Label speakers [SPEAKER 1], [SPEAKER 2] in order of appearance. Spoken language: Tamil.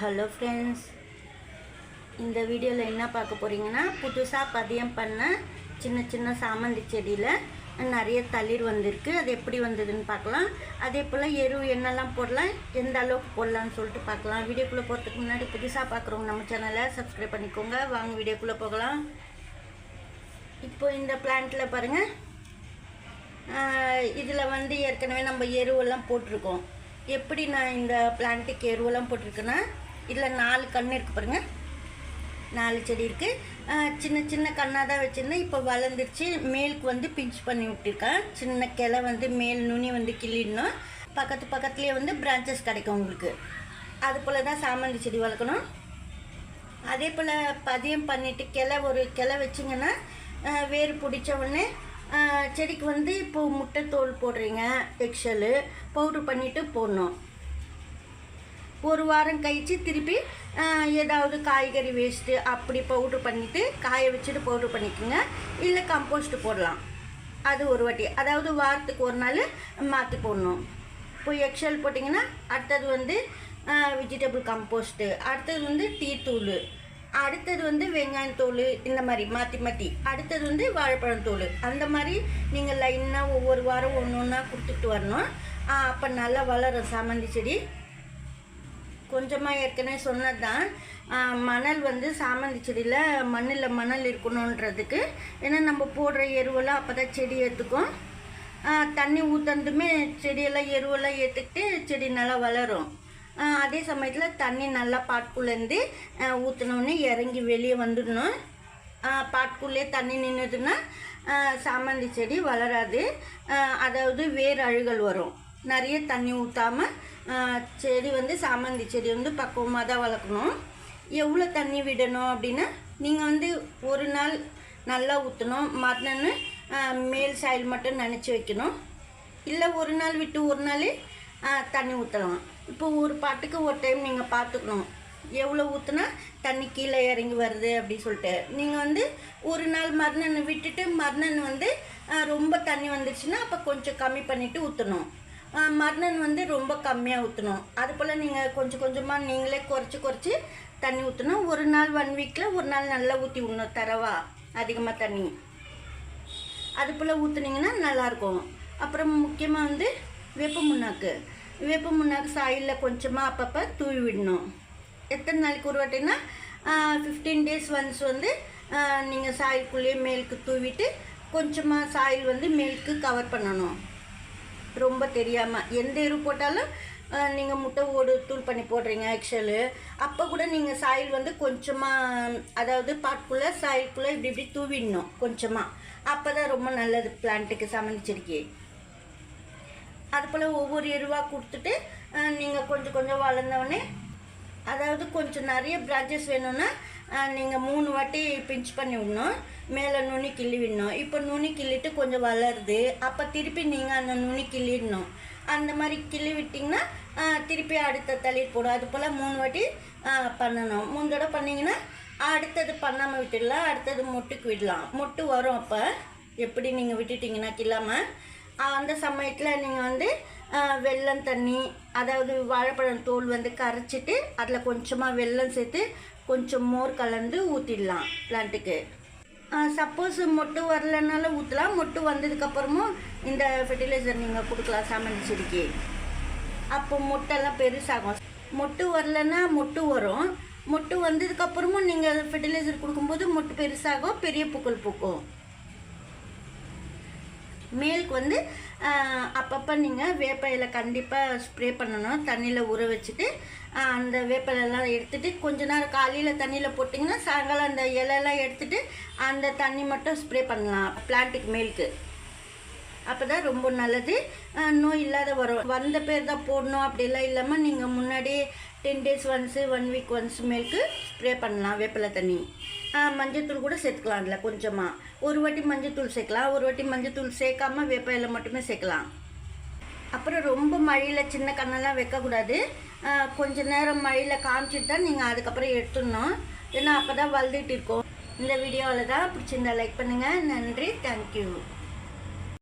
[SPEAKER 1] ஹலோ ஃப்ரெண்ட்ஸ் இந்த வீடியோவில் என்ன பார்க்க போகிறீங்கன்னா புதுசாக பதியம் பண்ண சின்ன சின்ன சாமந்தி செடியில் நிறைய தளிர் வந்திருக்கு. அது எப்படி வந்ததுன்னு பார்க்கலாம். அதே போல் எரு என்னெல்லாம் போடலாம். எந்த அளவுக்கு போடலாம்னு சொல்லிட்டு பார்க்கலாம். வீடியோக்குள்ளே போகிறதுக்கு முன்னாடி புதுசாக பார்க்குறவங்க நம்ம சேனலை சப்ஸ்கிரைப் பண்ணிக்கோங்க. வாங்க வீடியோக்குள்ளே போகலாம். இப்போ இந்த பிளான்ட்டில் பாருங்கள் இதில் வந்து ஏற்கனவே நம்ம எருவெல்லாம் போட்டிருக்கோம். எப்படி நான் இந்த பிளான்ட்டுக்கு எருவெல்லாம் போட்டிருக்கேன்னா இதில் நாலு கன்று இருக்குது பாருங்கள் நாலு செடி இருக்குது சின்ன சின்ன கண்ணாக தான் வச்சுருந்தேன். இப்போ வளர்ந்துருச்சு. மேலுக்கு வந்து பிஞ்ச் பண்ணி விட்டுருக்கேன். சின்ன கிளை வந்து மேல் நுனி வந்து கிள்ளிடணும். பக்கத்து பக்கத்துலேயே வந்து பிரான்ச்சஸ் கிடைக்கும் உங்களுக்கு. அது போல் தான் சாமந்தி செடி வளர்க்கணும். அதே போல் பதியம் பண்ணிவிட்டு கிளை ஒரு கிளை வச்சிங்கன்னா வேர் பிடிச்ச உடனே செடிக்கு வந்து இப்போ முட்டை தோல் போடுறீங்க எக்ஷலு பவுட்ரு பண்ணிவிட்டு போடணும். ஒரு வாரம் கழித்து திருப்பி ஏதாவது காய்கறி வேஸ்ட்டு அப்படி பவுட்ரு பண்ணிவிட்டு காய வச்சுட்டு பவுட்ரு பண்ணிக்கோங்க. இல்லை கம்போஸ்ட்டு போடலாம். அது ஒரு வாட்டி. அதாவது வாரத்துக்கு ஒரு நாள் மாற்றி போடணும். இப்போ எக்ஸல் போட்டிங்கன்னா அடுத்தது வந்து வெஜிடபிள் கம்போஸ்ட்டு அடுத்தது வந்து டீ தூள். அடுத்தது வந்து வெங்காயத்தூள் இந்த மாதிரி மாற்றி மாற்றி அடுத்தது வந்து வாழைப்பழத்தூள் அந்த மாதிரி நீங்கள் லைனாக ஒவ்வொரு வாரம் ஒன்று ஒன்றா கொடுத்துட்டு வரணும். அப்போ நல்லா வளரும். சாமந்தி செடி கொஞ்சமாக ஏற்கனவே சொன்னது தான் மணல் வந்து சாமந்தி செடியில் மண்ணில் மணல் இருக்கணுன்றதுக்கு. ஏன்னா நம்ம போடுற எருவெல்லாம் அப்போ தான் செடி ஏற்றுக்கும் தண்ணி ஊற்றுறதுமே செடியெல்லாம் எருவெல்லாம் ஏற்றுக்கிட்டு செடி நல்லா வளரும். அதே சமயத்தில் தண்ணி நல்லா பாட்டுக்குள்ளேருந்து ஊற்றினோடனே இறங்கி வெளியே வந்துடணும். பாட்டுக்குள்ளே தண்ணி நின்றுதுன்னா சாமந்தி செடி வளராது. அதாவது வேர் அழுகல் வரும். நிறைய தண்ணி ஊற்றாமல் செடி வந்து சாமந்தி செடி வந்து பக்குவமாக தான் வளர்க்கணும். எவ்வளோ தண்ணி விடணும் அப்படின்னா நீங்கள் வந்து ஒரு நாள் நல்லா ஊற்றணும் மறுநாள் மேல் சாயில் மட்டும் நினச்சி வைக்கணும். இல்லை ஒரு நாள் விட்டு ஒரு நாள் தண்ணி ஊற்றலாம் இப்போ ஒரு பாட்டுக்கு ஒரு டைம் நீங்கள் பார்த்துக்கணும். எவ்வளோ ஊற்றுனா தண்ணி கீழே இறங்கி வருது அப்படின்னு சொல்லிட்டு. நீங்கள் வந்து ஒரு நாள் மறுநாள் விட்டுட்டு மறுநாள் வந்து ரொம்ப தண்ணி வந்துருச்சுன்னா அப்போ கொஞ்சம் கம்மி பண்ணிவிட்டு ஊற்றணும் மறுநாள் வந்து ரொம்ப கம்மியாக ஊற்றணும் அது போல் நீங்கள் கொஞ்சம் கொஞ்சமாக நீங்களே குறைச்சி குறைச்சி தண்ணி ஊற்றணும் ஒரு நாள் ஒன் வீக்கில் ஒரு நாள் நல்லா ஊற்றி விடணும். தரவா அதிகமாக தண்ணி. அது போல் ஊற்றுனீங்கன்னா நல்லாயிருக்கும் அப்புறம் முக்கியமாக வந்து வேப்ப முன்னாக்கு. வேப்ப முன்னாக்கு சாயிலில் கொஞ்சமாக அப்பப்போ தூவி விடணும். எத்தனை நாளைக்கு ஒரு வாட்டினா ஃபிஃப்டீன் டேஸ் ஒன்ஸ் வந்து நீங்கள் சாயிலுக்குள்ளேயே மேலுக்கு தூவிட்டு கொஞ்சமாக சாயில் வந்து மேலுக்கு கவர் பண்ணணும். ரொம்ப தெரியாமல் எந்த எரு போட்டாலும் நீங்கள் முட்டை ஓடு தூள் பண்ணி போடுறீங்க ஆக்சுவலு அப்போ கூட நீங்கள் சாயில் வந்து கொஞ்சமாக அதாவது பாட்டுக்குள்ளே சாயிலுக்குள்ளே இப்படி இப்படி தூவிடணும் கொஞ்சமாக அப்போ தான் ரொம்ப நல்லது பிளான்ட்டுக்கு சம்மந்தி அதுபோல் அது போல் ஒவ்வொரு எருவாக கொடுத்துட்டு நீங்கள் கொஞ்சம் கொஞ்சம் வளர்ந்தவொடனே அதாவது கொஞ்சம் நிறைய பிரான்ச்சஸ் வேணும்னா நீங்கள் மூணு வாட்டி பிஞ்ச் பண்ணி விடணும். மேலே நுனி கிள்ளி விடணும். இப்போ நுனி கிள்ளிட்டு கொஞ்சம் வளருது. அப்போ திருப்பி நீங்கள் அந்த நுனி கிள்ளிடணும். அந்த மாதிரி கிள்ளி விட்டிங்கன்னா திருப்பி அடுத்த தளிர் போடும். அது போல் மூணு வாட்டி பண்ணணும். மூணு தடவை பண்ணிங்கன்னா அடுத்தது பண்ணாமல் விட்டுடலாம். அடுத்தது மொட்டுக்கு விடலாம். மொட்டு வரும் அப்போ. எப்படி நீங்கள் விட்டுட்டிங்கன்னா கில்லாமல் அந்த சமயத்தில் நீங்கள் வந்து வெள்ளம் வெல்லம் தண்ணி அதாவது வாழைப்பழம் தோல் வந்து கரைச்சிட்டு அதில் கொஞ்சமாக வெல்லம் சேர்த்து கொஞ்சம் மோர் கலந்து ஊற்றிடலாம் பிளான்ட்டுக்கு சப்போஸ் மொட்டு வரலனாலும் ஊற்றலாம் மொட்டு வந்ததுக்கப்புறமும் இந்த ஃபெர்டிலைசர் நீங்கள் கொடுக்கலாம் சாமந்தி செடிக்கு. அப்போ மொட்டெல்லாம் பெருசாகும். மொட்டு வரலன்னா மொட்டு வரும். மொட்டு வந்ததுக்கப்புறமும் நீங்கள் ஃபெர்டிலைசர் கொடுக்கும்போது மொட்டு பெருசாகும் பெரிய பூக்கள் பூக்கும். மேலுக்கு வந்து அப்பப்போ நீங்கள் வேப்ப இலை கண்டிப்பாக ஸ்ப்ரே பண்ணணும். தண்ணியில் ஊற வச்சுட்டு அந்த வேப்ப எடுத்துகிட்டு கொஞ்ச நேரம் காலையில் தண்ணியில் போட்டிங்கன்னா சாயங்காலம் அந்த இலையெல்லாம் எடுத்துகிட்டு அந்த தண்ணி மட்டும் ஸ்ப்ரே பண்ணலாம். பிளான்ட்டுக்கு மேலுக்கு அப்போ தான் ரொம்ப நல்லது. நோய் இல்லாத வரும் வந்த பேர் தான் போடணும். அப்படிலாம் இல்லாமல் நீங்கள் முன்னாடி ten days once one week once மேலுக்கு ஸ்ப்ரே பண்ணலாம் வேப்பிலை தண்ணி. மஞ்சத்தூள் கூட சேர்த்துக்கலாம் அதில் கொஞ்சமாக ஒரு வாட்டி மஞ்சத்தூள் சேர்க்கலாம் ஒரு வாட்டி மஞ்சத்தூள் சேர்க்காம வேப்ப மட்டுமே சேர்க்கலாம். அப்புறம் ரொம்ப மழையில் சின்ன கண்ணெல்லாம் வைக்கக்கூடாது. கொஞ்ச நேரம் மழையில் காமிச்சிட்டு தான் நீங்கள் அதுக்கப்புறம் எடுத்துடணும். ஏன்னா அப்போ தான் வளர்ந்துட்டு இருக்கோம். இந்த வீடியோவில் தான் பிடிச்சிருந்தா லைக் பண்ணுங்கள் நன்றி. தேங்க்யூ